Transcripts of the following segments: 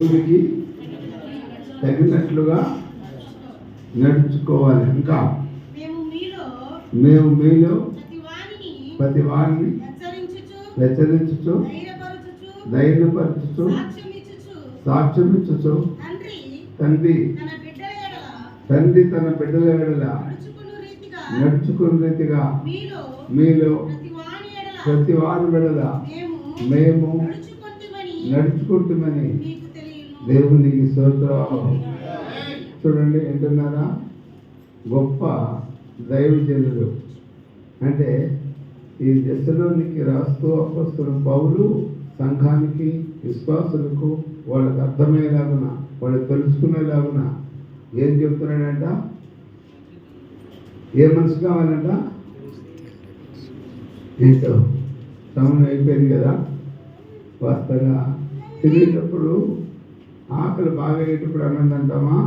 దేవుడికి తగినట్లుగా నడుచుకోవాలి. ఇంకా మేము మీలో ప్రతి వారిని హెచ్చరించుచు హెచ్చరించుచు ధైర్యపరచుచు సాక్ష్యం ఇచ్చుచు తండ్రి తండ్రి తన బిడ్డల ఎడల బిడ్డల నడుచుకున్న రీతిగా మీలో ప్రతి వారి ఎడల మేము నడుచుకుంటుమని తెలియను దేవునికి స్తోత్రం. చూడండి వింటున్నారా గొప్ప దైవజనుడు. అంటే ఈ దశలోనికి రాస్తూ అపస్తున్న పౌలు సంఘానికి విశ్వాసులకు వాళ్ళకి అర్థమయ్యేలాగున వాళ్ళు తెలుసుకునేలాగున ఏం చెప్తున్నాడంట? ఏ మనసు కావాలంట? ఏంటో. సమయం అయిపోయింది కదా? వాస్తవంగా తిరిగేటప్పుడు ఆకలి బాగా అయ్యేటప్పుడు అన్నది అంటామా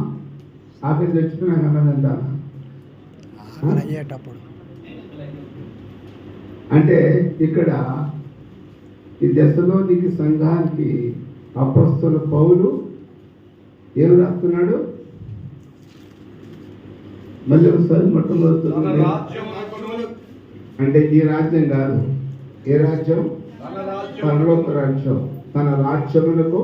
ఆకలి తెచ్చుకున్నాక అన్నది అంటామా అయ్యేటప్పుడు. అంటే ఇక్కడ ఈ దశలోనికి సంఘానికి అపస్తుల పౌలు ఏం రాస్తున్నాడు? మళ్ళీ ఒకసారి మొట్టమొదటి అంటే ఈ రాజ్యం కాదు. ఏ రాజ్యం? తన పరలోక రాజ్యం. తన రాజ్యములకు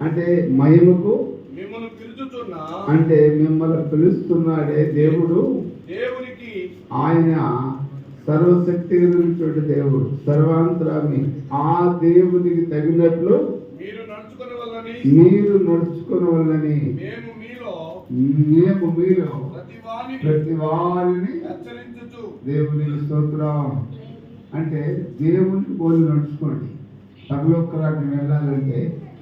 అంటే మహిమకు మిమ్మల్ని పిలుచుచున్న అంటే మిమ్మల్ని పిలుస్తున్నాడే దేవుడు. దేవునికి ఆయన సర్వశక్తి కలిగినటువంటి దేవుడు సర్వాంతరామి ఆ దేవునికి తగినట్లు మీరు నడుచుకుని వల్లని మీరు నడుచుకునవలని మేము మీలో మేము మీలో ప్రతి వారిని దేవునికి స్తోత్రం. అంటే దేవునికి పోలి నడుచుకోండి. పరలోకరాన్ని వెళ్ళాలంటే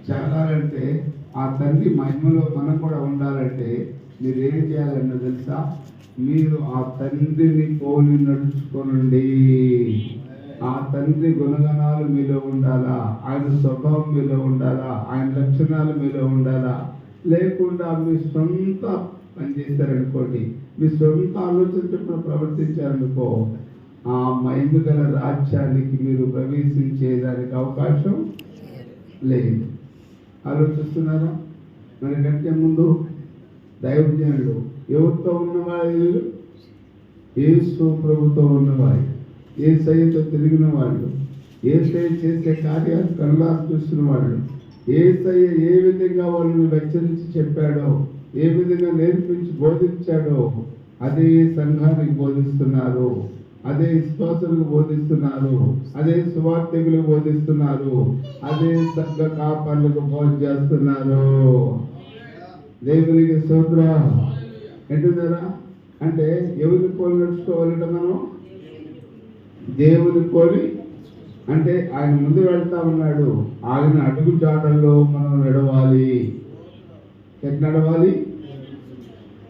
చేరాలంటే ఆ తండ్రి మహిమలో మనం కూడా ఉండాలంటే మీరు ఏం చేయాలన్న తెలుసా? మీరు ఆ తండ్రిని పోలి నడుచుకోనండి. ఆ తండ్రి గుణగణాలు మీలో ఉండాలా? ఆయన స్వభావం మీలో ఉండాలా? ఆయన లక్షణాలు మీలో ఉండాలా? లేకుండా మీ సొంత పని చేశారనుకోండి మీ సొంత ఆలోచన చొప్పున ప్రవర్తించారనుకో ఆ మహిమ గల రాజ్యానికి మీరు ప్రవేశించేదానికి అవకాశం లేదు. ఆలోచిస్తున్నారా మనకంటే ముందు దైవజనులు ఎవరితో ఉన్నవాళ్ళు యేసు ప్రభుతో ఉన్నవారు. ఏ సైతో తిరిగిన వాళ్ళు. ఏ సై చేసే కార్యాలు కళ్ళా చూస్తున్న వాళ్ళు. ఏ సై ఏ విధంగా వాళ్ళని హెచ్చరించి చెప్పాడో ఏ విధంగా నేర్పించి బోధించాడో అదే సంఘానికి బోధిస్తున్నారు. అదే విశ్వాసులకు బోధిస్తున్నారు అదే సువార్థికులకు బోధిస్తున్నారు అదే సంఘ కాపర్లకు బోధ చేస్తున్నారు. దేవునికి స్తోత్ర. వింటున్నారా? అంటే ఎవరిని పోలి నడుచుకోవాలంట మనం? దేవుని పోలి? అంటే ఆయన ముందు వెళ్తా ఉన్నాడు. ఆయన అడుగు జాడల్లో మనం నడవాలి. ఎట్ నడవాలి?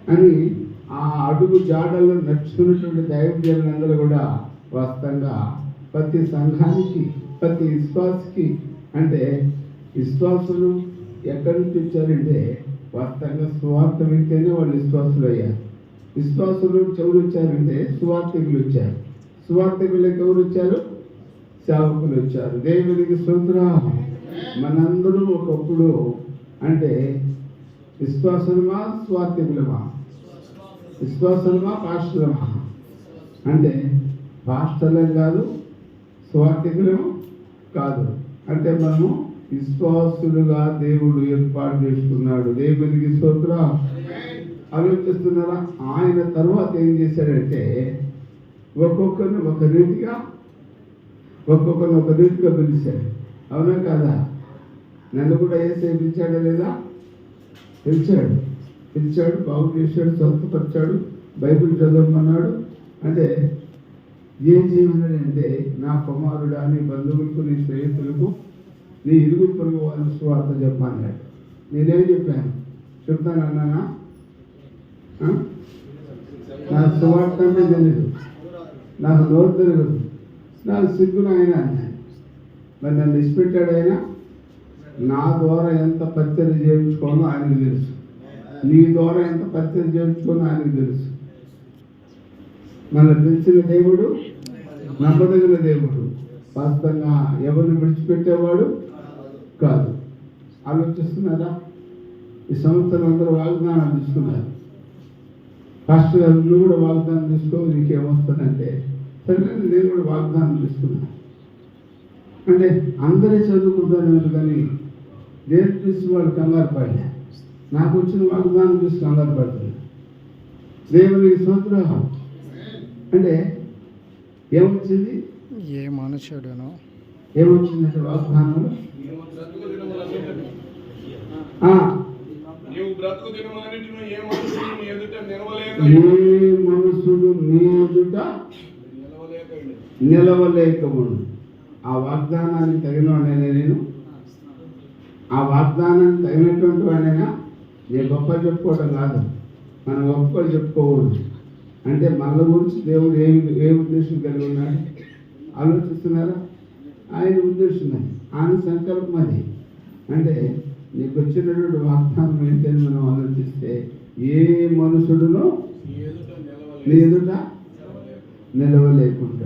అని ఆ అడుగు జాడల్లో నడుచుకున్నటువంటి దైవజనులందరూ కూడా వాస్తవంగా ప్రతి సంఘానికి ప్రతి విశ్వాసకి అంటే విశ్వాసులు ఎక్కడి నుంచి వచ్చారంటే వాస్తవంగా సువార్త వింటేనే వాళ్ళు విశ్వాసులు అయ్యారు. విశ్వాసులు చెవులు వచ్చారంటే సువార్థికులు వచ్చారు. సువార్థికులకు ఎవరు వచ్చారు? సేవకులు వచ్చారు. దేవునికి స్తోత్ర. మనందరూ ఒకప్పుడు అంటే విశ్వాసులమా స్వార్థికులమా విశ్వాసులమా పాస్టర్లమా అంటే పాస్టర్లం కాదు స్వార్థికులం కాదు. అంటే మనము విశ్వాసులుగా దేవుడు ఏర్పాటు చేసుకున్నాడు. దేవునికి స్తోత్ర. ఆలోచిస్తున్నారా ఆయన తర్వాత ఏం చేశాడంటే ఒక్కొక్కరిని ఒక రీతిగా ఒక్కొక్కరిని ఒక రీతిగా పిలిచాడు. అవునా కాదా? నన్ను కూడా ఏ సేపించాడా లేదా? పిలిచాడు. పిలిచాడు బాగు చేశాడు స్వస్థపరిచాడు బైబిల్ చదవమన్నాడు. అంటే ఏం చేయమన్నాడంటే నా కుమారుడా నీ బంధువులకు నీ స్నేహితులకు నీ ఇరుగు పొరుగు వాళ్ళ స్వార్థ చెప్పమన్నాడు నేనేం చెప్పాను? చెప్తాను అన్నానా నా స్వార్థమే తెలియదు నాకు నోరు తెలియదు నా సిగ్గును ఆయన అన్నాను మరి నన్ను ఇచ్చిపెట్టాడు ఆయన? నా ద్వారా ఎంత పరిచయం చేయించుకోవాలో ఆయనకు తెలుసు. నీ ద్వారా ఎంత పరిచయం చేసుకుని ఆయనకు తెలుసు. మన పిలిచిన దేవుడు నమ్మదగిన దేవుడు. వాస్తవంగా ఎవరిని విడిచిపెట్టేవాడు కాదు. ఆలోచిస్తున్నారా? ఈ సంవత్సరం అందరూ వాగ్దానం తీసుకున్నారు. పాస్టర్ గారు నువ్వు కూడా వాగ్దానం తీసుకో నీకేమొస్తానంటే సరే నేను కూడా వాగ్దానం తీసుకున్నాను అంటే అందరే చదువుకుంటారు కానీ దేని వాళ్ళు కంగారు పడలే. నాకు వచ్చిన వాగ్దానం చూసి కంగారు పడుతుంది దేవుని స్తోత్రం అంటే ఏమొచ్చింది? ఏ మనుషుడును ఏమొచ్చిందంటే వాగ్దానం ఏ మనుషుడు నీ ఎదుట నిలవలేక ఏ మనుషుడు నీ ఎదుట నిలవలేక నిలవలేకముండు. ఆ వాగ్దానానికి తగిన నేను? ఆ వాగ్దానానికి తగినటువంటి నేను గొప్ప చెప్పుకోవడం కాదు. మనం గొప్పలు చెప్పుకోకూడదు. అంటే మన గురించి దేవుడు ఏ ఏ ఉద్దేశం కలిగి ఉన్నాడు? ఆలోచిస్తున్నారా? ఆయన ఉద్దేశం ఆయన సంకల్పం అది. అంటే నీకు వచ్చినటువంటి వాగ్దానం ఏంటని మనం ఆలోచిస్తే ఏ మనుషుడును నీ ఎదుట నిలవలేకుంటాడు